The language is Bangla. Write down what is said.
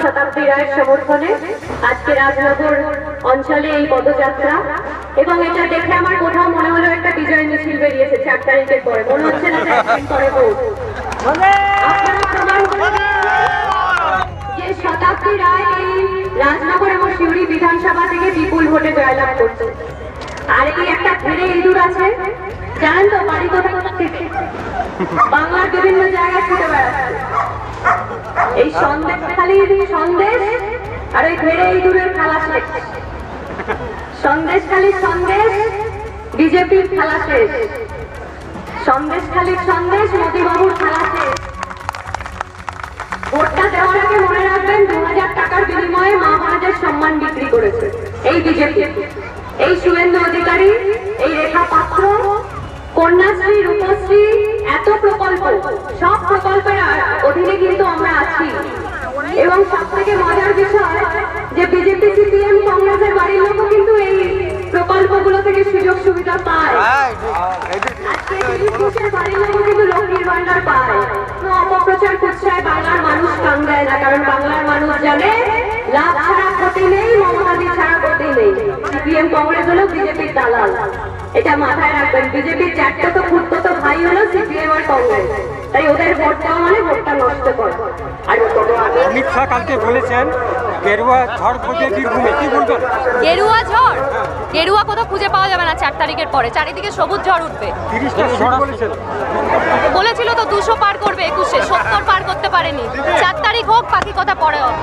শতাব্দী সমর্থনে আজকে রাজনগর অঞ্চলে এই পদযাত্রা, এবং এটা দেখে আমার কোথাও মনে হলো একটা বিজয় মিছিল বেরিয়েছে চার তারিখের পরে। মনে হচ্ছে না শতাব্দী রায় রাজনগর এবং সিউড়ি বিধানসভা থেকে বিপুল ভোটে জয়লাভ করছে। আর এই একটা ইঁদুর আছে জানেন তো বাড়ি কোথা কোথা থেকে বাংলার বিভিন্ন জায়গায় ছুটে বেড়াচ্ছে। এই সন্দেশ খালি সন্দেশ আর ওই ঘেরে ইঁদুরের খেলা শেষ। সন্দেশ খালি সন্দেশ, বিজেপির খেলা শেষ। সন্দেশ খালি সন্দেশ, মোদীবাবুর খেলা শেষ। ভোটটা দেওয়ার মনে রাখবেন, দু হাজার টাকার বিনিময়ে মা বোনদের সম্মান বিক্রি করেছে এই বিজেপি। এই শুভেন্দু অধিকারী, এই রেখা পাত্র, কন্যাশ্রী, রূপশ্রী এত প্রকল্প সব প্রকল্পের অধীনে কিন্তু আমরা আছি। এবং সব থেকে মজার বিষয় যে বিজেপি সিপিএম কংগ্রেসের বাড়ির লোকও কিন্তু এই প্রকল্পগুলো থেকে সুযোগ সুবিধা পায়। অপপ্রচার কুৎসায় বাংলার মানুষ কান দেয় না কারণ বাংলার মানুষ জানে লাভ ছাড়া ক্ষতি নেই মমতাদি ছাড়া কংগ্রেস হলো বিজেপির দালাল। এটা মাথায় রাখবেন বিজেপির চারটে তো খুঁড়তো তো ভাই হলো সিপিএম আর কংগ্রেস। তাই ওদের ভোট দেওয়া মানে ভোটটা নষ্ট করা। আর অমিত শাহ কালকে বলেছেন গেরুয়া ঝড় বইবে বীরভূমে কি বলবেন? গেরুয়া ঝড়? গেরুয়া কোথাও খুঁজে পাওয়া যাবে না চার তারিখের পরে। চারিদিকে সবুজ ঝড় উঠবে। বলেছিল। তো দুশো পার করবে একুশে। সত্তর পার করতে পারেনি। চার তারিখ হোক বাকি কথা পরে হবে।